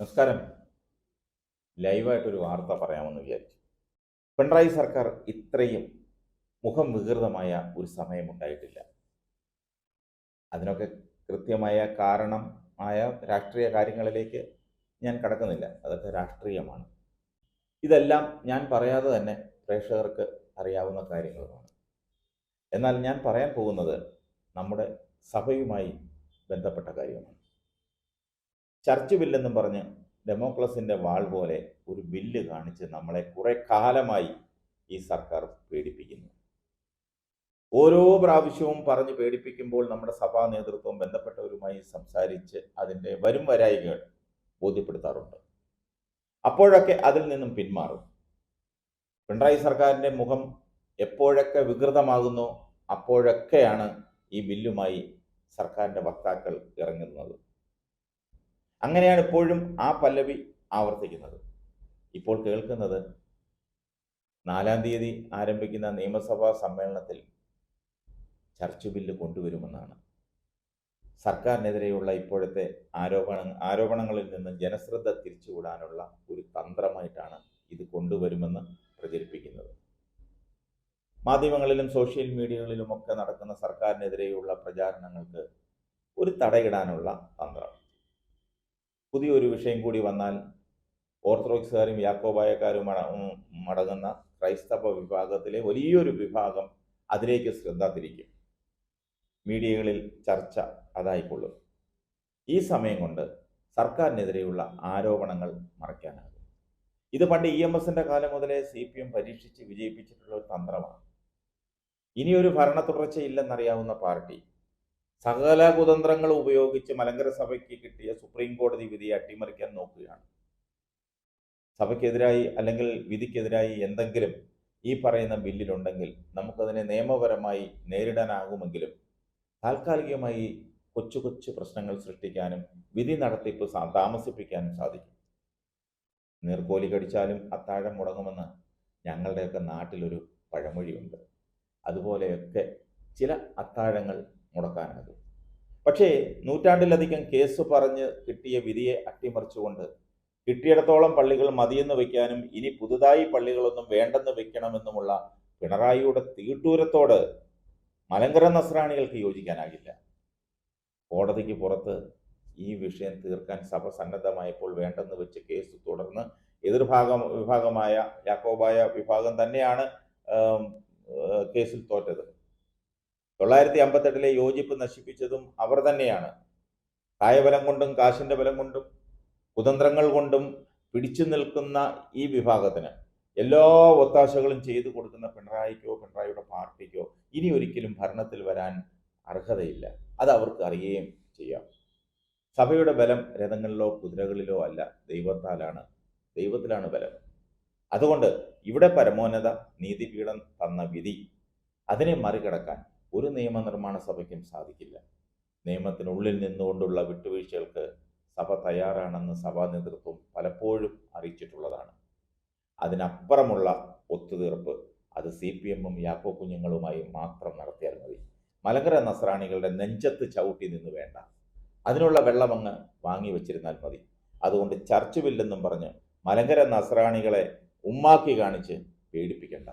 നമസ്കാരം. ലൈവായിട്ടൊരു വാർത്ത പറയാമെന്ന് വിചാരിച്ചു. പിണറായി സർക്കാർ ഇത്രയും മുഖം വികൃതമായ ഒരു സമയമുണ്ടായിട്ടില്ല. അതിനൊക്കെ കൃത്യമായ കാരണം ആയ രാഷ്ട്രീയ കാര്യങ്ങളിലേക്ക് ഞാൻ കടക്കുന്നില്ല. അതൊക്കെ രാഷ്ട്രീയമാണ്. ഇതെല്ലാം ഞാൻ പറയാതെ തന്നെ പ്രേക്ഷകർക്ക് അറിയാവുന്ന കാര്യങ്ങളുമാണ്. എന്നാൽ ഞാൻ പറയാൻ പോകുന്നത് നമ്മുടെ സഭയുമായി ബന്ധപ്പെട്ട കാര്യമാണ്. ചർച്ച് ബില്ലെന്നും പറഞ്ഞ് ഡെമോക്രസിന്റെ വാൾ പോലെ ഒരു ബില്ല് കാണിച്ച് നമ്മളെ കുറെ കാലമായി ഈ സർക്കാർ പേടിപ്പിക്കുന്നു. ഓരോ പ്രാവശ്യവും പറഞ്ഞ് പേടിപ്പിക്കുമ്പോൾ നമ്മുടെ സഭാ നേതൃത്വം ബന്ധപ്പെട്ടവരുമായി സംസാരിച്ച് അതിന്റെ വരും വരായികൾ ബോധ്യപ്പെടുത്താറുണ്ട്. അപ്പോഴൊക്കെ അതിൽ നിന്നും പിന്മാറും. പിണറായി സർക്കാരിന്റെ മുഖം എപ്പോഴൊക്കെ വികൃതമാകുന്നോ അപ്പോഴൊക്കെയാണ് ഈ ബില്ലുമായി സർക്കാരിന്റെ വക്താക്കൾ ഇറങ്ങുന്നത്. അങ്ങനെയാണ് ഇപ്പോഴും ആ പല്ലവി ആവർത്തിക്കുന്നത്. ഇപ്പോൾ കേൾക്കുന്നത് നാലാം തീയതി ആരംഭിക്കുന്ന നിയമസഭാ സമ്മേളനത്തിൽ ചർച്ച് ബില്ല് കൊണ്ടുവരുമെന്നാണ്. സർക്കാരിനെതിരെയുള്ള ഇപ്പോഴത്തെ ആരോപണ ആരോപണങ്ങളിൽ നിന്ന് ജനശ്രദ്ധ തിരിച്ചുവിടാനുള്ള ഒരു തന്ത്രമായിട്ടാണ് ഇത് കൊണ്ടുവരുമെന്ന് പ്രചരിപ്പിക്കുന്നത്. മാധ്യമങ്ങളിലും സോഷ്യൽ മീഡിയകളിലുമൊക്കെ നടക്കുന്ന സർക്കാരിനെതിരെയുള്ള പ്രചാരണങ്ങൾക്ക് ഒരു തടയിടാനുള്ള പുതിയൊരു വിഷയം കൂടി വന്നാൽ ഓർത്തഡോക്സുകാരും യാക്കോബായക്കാരും മടങ്ങുന്ന ക്രൈസ്തവ വിഭാഗത്തിലെ വലിയൊരു വിഭാഗം അതിലേക്ക് ശ്രദ്ധ തിരിക്കും മീഡിയകളിൽ ചർച്ച അതായിക്കൊള്ളും. ഈ സമയം കൊണ്ട് സർക്കാരിനെതിരെയുള്ള ആരോപണങ്ങൾ മറയ്ക്കാനാകും. ഇത് പണ്ട് ഇ എം എസിന്റെ കാലം മുതലേ സി പി എം പരീക്ഷിച്ച് വിജയിപ്പിച്ചിട്ടുള്ള ഒരു തന്ത്രമാണ്. ഇനിയൊരു ഭരണ തുടർച്ചയില്ലെന്നറിയാവുന്ന പാർട്ടി സകല കുതന്ത്രങ്ങൾ ഉപയോഗിച്ച് മലങ്കര സഭയ്ക്ക് കിട്ടിയ സുപ്രീം കോടതി വിധിയെ അട്ടിമറിക്കാൻ നോക്കുകയാണ്. സഭയ്ക്കെതിരായി അല്ലെങ്കിൽ വിധിക്കെതിരായി എന്തെങ്കിലും ഈ പറയുന്ന ബില്ലിലുണ്ടെങ്കിൽ നമുക്കതിനെ നിയമപരമായി നേരിടാനാകുമെങ്കിലും താൽക്കാലികമായി കൊച്ചു കൊച്ചു പ്രശ്നങ്ങൾ സൃഷ്ടിക്കാനും വിധി നടത്തിപ്പ് താമസിപ്പിക്കാനും സാധിക്കും. നീർക്കോലി കടിച്ചാലും അത്താഴം മുടങ്ങുമെന്ന് ഞങ്ങളുടെയൊക്കെ നാട്ടിലൊരു പഴമൊഴിയുണ്ട്. അതുപോലെയൊക്കെ ചില അത്താഴങ്ങൾ മുടക്കാനാകും. പക്ഷേ നൂറ്റാണ്ടിലധികം കേസ് പറഞ്ഞ് കിട്ടിയ വിധിയെ അട്ടിമറിച്ചുകൊണ്ട് കിട്ടിയിടത്തോളം പള്ളികൾ മതിയെന്ന് വയ്ക്കാനും ഇനി പുതുതായി പള്ളികളൊന്നും വേണ്ടെന്ന് വയ്ക്കണമെന്നുമുള്ള പിണറായിയുടെ തീട്ടൂരത്തോട് മലങ്കര നസ്രാണികൾക്ക് യോജിക്കാനാകില്ല. കോടതിക്ക് പുറത്ത് ഈ വിഷയം തീർക്കാൻ സഭ സന്നദ്ധമായപ്പോൾ വേണ്ടെന്ന് വെച്ച് കേസ് തുടർന്ന് എതിർഭാഗം വിഭാഗമായ യാക്കോബായ വിഭാഗം തന്നെയാണ് കേസിൽ തോറ്റത്. തൊള്ളായിരത്തി അമ്പത്തെട്ടിലെ യോജിപ്പ് നശിപ്പിച്ചതും അവർ തന്നെയാണ്. കായബലം കൊണ്ടും കാശിന്റെ ബലം കൊണ്ടും കുതന്ത്രങ്ങൾ കൊണ്ടും പിടിച്ചു നിൽക്കുന്ന ഈ വിഭാഗത്തിന് എല്ലാ ഒത്താശകളും ചെയ്തു കൊടുക്കുന്ന പിണറായിക്കോ പിണറായിയുടെ പാർട്ടിക്കോ ഇനി ഒരിക്കലും ഭരണത്തിൽ വരാൻ അർഹതയില്ല. അത് അവർക്ക് അറിയുകയും ചെയ്യാം. സഭയുടെ ബലം രഥങ്ങളിലോ കുതിരകളിലോ അല്ല. ദൈവത്താലാണ് ദൈവത്തിലാണ് ബലം. അതുകൊണ്ട് ഇവിടെ പരമോന്നത നീതിപീഠം തന്ന വിധി അതിനെ മറികടക്കാൻ ഒരു നിയമനിർമ്മാണ സഭയ്ക്കും സാധിക്കില്ല. നിയമത്തിനുള്ളിൽ നിന്നുകൊണ്ടുള്ള വിട്ടുവീഴ്ചകൾക്ക് സഭ തയ്യാറാണെന്ന് സഭാ നേതൃത്വം പലപ്പോഴും അറിയിച്ചിട്ടുള്ളതാണ്. അതിനപ്പുറമുള്ള ഒത്തുതീർപ്പ് അത് സി പി എമ്മും യാക്കോ കുഞ്ഞുങ്ങളുമായി മാത്രം നടത്തിയാൽ മതി. മലങ്കര നസ്രാണികളുടെ നെഞ്ചത്ത് ചവിട്ടി നിന്ന് വേണ്ട. അതിനുള്ള വെള്ളമങ്ങ് വാങ്ങി വെച്ചിരുന്നാൽ മതി. അതുകൊണ്ട് ചർച്ച് ബില്ലെന്നും പറഞ്ഞ് മലങ്കര നസ്രാണികളെ ഉമ്മാക്കി കാണിച്ച് പേടിപ്പിക്കണ്ട.